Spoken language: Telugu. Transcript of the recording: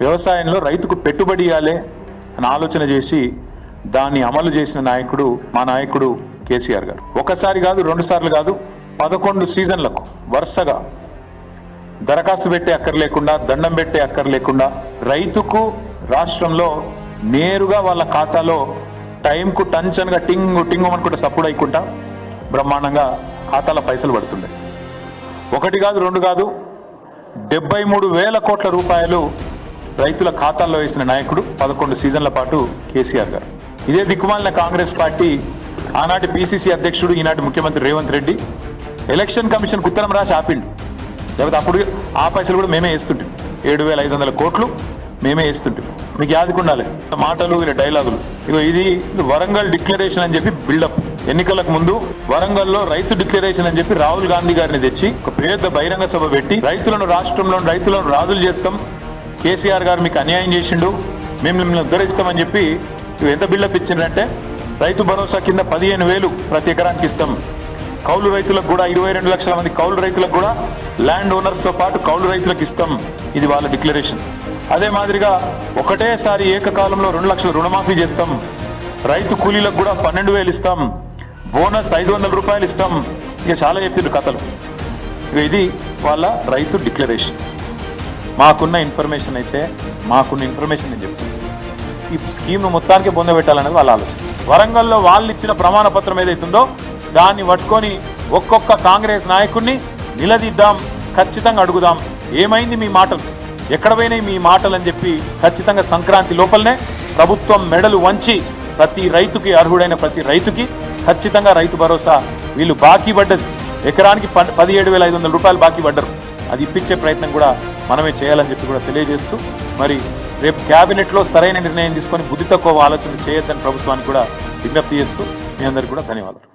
వ్యవసాయంలో రైతుకు పెట్టుబడి ఇవ్వాలి అని ఆలోచన చేసి దాన్ని అమలు చేసిన నాయకుడు మా నాయకుడు కేసీఆర్ గారు. ఒకసారి కాదు రెండు సార్లు కాదు పదకొండు సీజన్లకు వరుసగా దరఖాస్తు పెట్టే అక్కర్ లేకుండా దండం పెట్టే అక్కర్ లేకుండా రైతుకు రాష్ట్రంలో నేరుగా వాళ్ళ ఖాతాలో టైంకు టంచన్గా టింగు టింగు అనుకుంటే సప్పుడు అయ్యకుండా బ్రహ్మాండంగా ఖాతాలో పైసలు పడుతుండే. ఒకటి కాదు రెండు కాదు డెబ్బై మూడు వేల కోట్ల రూపాయలు రైతుల ఖాతాల్లో వేసిన నాయకుడు పదకొండు సీజన్ల పాటు కేసీఆర్ గారు. ఇదే దిక్కుమాలిన కాంగ్రెస్ పార్టీ ఆనాటి పిసిసి అధ్యక్షుడు ఈనాటి ముఖ్యమంత్రి రేవంత్ రెడ్డి ఎలక్షన్ కమిషన్ ఉత్తరం రాసి ఆపిండు. లేకపోతే అప్పుడు ఆ పైసలు కూడా మేమే వేస్తుంటాం ఏడు వేల ఐదు వందల కోట్లు మేమే వేస్తుంటాం మీకు యాదకుండాలి మాటలు వీళ్ళ డైలాగులు. ఇగో ఇది వరంగల్ డిక్లరేషన్ అని చెప్పి బిల్డప్. ఎన్నికలకు ముందు వరంగల్లో రైతు డిక్లరేషన్ అని చెప్పి రాహుల్ గాంధీ గారిని తెచ్చి ఒక పెద్ద బహిరంగ సభ పెట్టి రైతులను రాష్ట్రంలో రైతులను రాజులు చేస్తాం. కేసీఆర్ గారు మీకు అన్యాయం చేసిండు మేము మిమ్మల్ని ఉద్ధరిస్తామని చెప్పి ఎంత బిల్డప్ ఇచ్చిండ్రంటే రైతు భరోసా కింద పదిహేను వేలు ప్రతి ఎకరానికి ఇస్తాం. కౌలు రైతులకు కూడా ఇరవై రెండు లక్షల మంది కౌలు రైతులకు కూడా ల్యాండ్ ఓనర్స్తో పాటు కౌలు రైతులకు ఇస్తాం. ఇది వాళ్ళ డిక్లరేషన్. అదే మాదిరిగా ఒకటేసారి ఏకకాలంలో రెండు లక్షల రుణమాఫీ చేస్తాం. రైతు కూలీలకు కూడా పన్నెండు వేలు ఇస్తాం. బోనస్ ఐదు వందల రూపాయలు ఇస్తాం. ఇక చాలా చెప్పిండ్రు కథలు. ఇక ఇది వాళ్ళ రైతు డిక్లరేషన్. మాకున్న ఇన్ఫర్మేషన్ అయితే మాకున్న ఇన్ఫర్మేషన్ నేను చెప్తాను. ఈ స్కీమ్ను మొత్తానికి పొందబెట్టాలనేది వాళ్ళ ఆలోచన. వరంగల్లో వాళ్ళు ఇచ్చిన ప్రమాణ పత్రం ఏదైతుందో దాన్ని పట్టుకొని ఒక్కొక్క కాంగ్రెస్ నాయకుడిని నిలదీద్దాం ఖచ్చితంగా అడుగుదాం. ఏమైంది మీ మాటలు? ఎక్కడ పోయినాయి మీ మాటలు అని చెప్పి ఖచ్చితంగా సంక్రాంతి లోపలనే ప్రభుత్వం మెడలు వంచి ప్రతి రైతుకి అర్హుడైన ప్రతి రైతుకి ఖచ్చితంగా రైతు భరోసా వీళ్ళు బాకీ పడ్డది. ఎకరానికి ప- పదిహేడు వేల ఐదు వందల రూపాయలు బాకీ పడ్డరు. అది ఇప్పించే ప్రయత్నం కూడా మనమే చేయాలని చెప్పి కూడా తెలియజేస్తూ మరి రేపు క్యాబినెట్లో సరైన నిర్ణయం తీసుకొని బుద్ధి తక్కువ ఆలోచన చేయొద్దని ప్రభుత్వానికి కూడా విజ్ఞప్తి చేస్తూ మీ అందరికీ కూడా ధన్యవాదాలు.